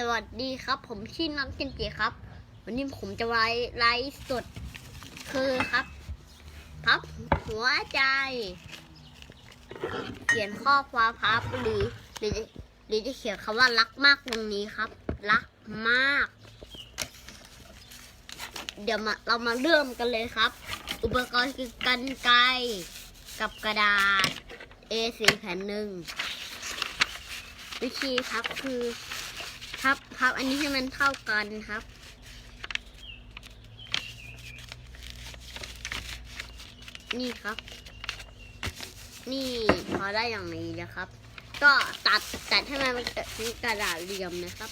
สวัสดีครับ ผมชื่อน้องเจนเจครับ วันนี้ผมจะไลฟ์ไลฟ์สดคือครับ พับหัวใจ เขียนข้อความพับหรือหรือหรือจะเขียนคำว่ารักมากตรงนี้ครับ รักมาก เดี๋ยวมาเรามาเริ่มกันเลยครับ อุปกรณ์คือกันไกรกับกระดาษ A4 แผ่นหนึ่งวิธีพับคือ พับพับอันนี้ให้มันเท่ากันครับ นี่ครับ นี่พอได้อย่างนี้นะครับ ก็ตัดตัดให้มันเป็นกระดาษเหลี่ยมนะครับ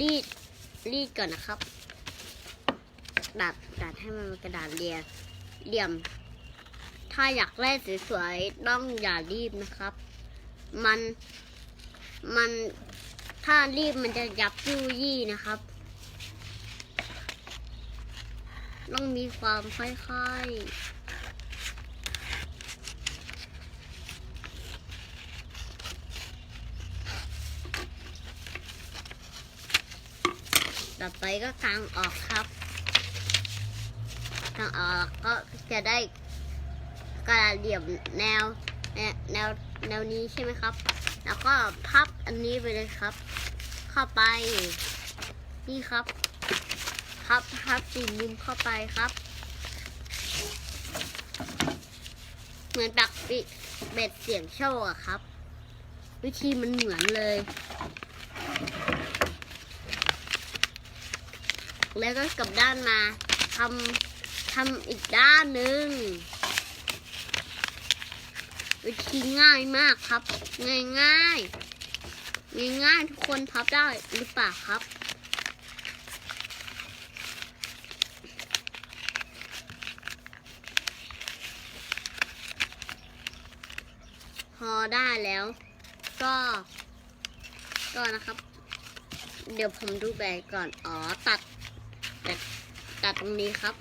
รีดรีดก่อนนะครับดัดดัดให้มันเป็นกระดาษเหลี่ยมเหลี่ยม ถ้าอยากได้สวยๆต้องอย่ารีบนะครับ มัน มันถ้ารีบมันจะยับยุยี่นะครับ ต้องมีความค่อยๆต่อไปก็กางออกครับกางออกก็จะได้กระเหลี่ยมแนว แนวแนวนี้ใช่ไหมครับ แล้วก็พับอันนี้ไปเลยครับ เข้าไป นี่ครับพับพับสี่มุมเข้าไปครับ เหมือนปักปิเบ็ดเสียงโชคอะครับ วิธีมันเหมือนเลย แล้วก็กลับด้านมาทำทำอีกด้านหนึ่ง วิธีง่ายมากครับ ง่ายง่ายง่ายง่ายทุกคนพับได้หรือเปล่าครับ พอได้แล้ว ก็ ก็นะครับ เดี๋ยวผมดูแบบก่อน อ๋อ ตัด ตัดตัดตรงนี้ครับ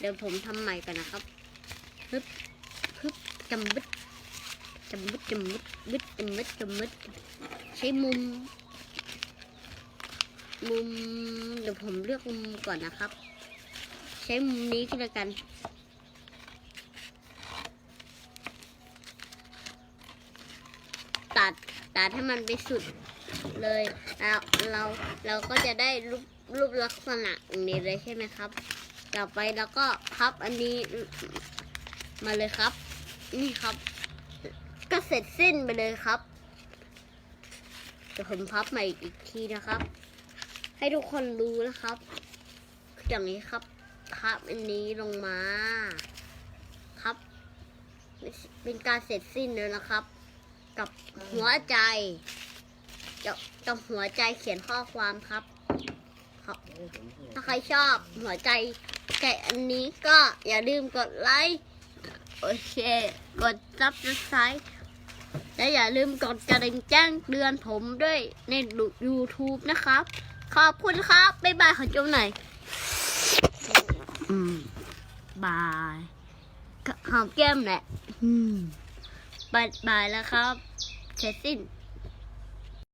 เดี๋ยวผมทำใหม่กันนะครับฮึบฮึบจำบึดจำบึดจำบึดบึดจำบึดจำบึดใช้มุม มุม เดี๋ยวผมเลือกมุมก่อนนะครับ ใช้มุมนี้ก็แล้วกันตัดตัดให้มันไปสุดเลยแล้วเราเราก็จะได้รูปรูปลักษณะอย่างนี้เลยใช่ไหมครับ ต่อไปแล้วก็พับอันนี้มาเลยครับ นี่ครับ ก็เสร็จสิ้นไปเลยครับเดี๋ยวผมพับใหม่อีกทีนะครับ ให้ทุกคนรู้นะครับ อย่างนี้ครับพับอันนี้ลงมาครับ เป็นการเสร็จสิ้นแล้วนะครับ กับหัวใจจะกับหัวใจเขียนข้อความครับ ถ้าใครชอบหัวใจแกะอันนี้ก็อย่าลืมกดไลค์โอเค กดซับสไครต์และอย่าลืมกดกระดิ่งแจ้งเตือนผมด้วยในยูทูบนะครับ ขอบคุณครับ บ๊ายบายขอจมหน่อยอืมบายหอมแก้มแหละอืมบายบายแล้วครับ เสร็จสิ้น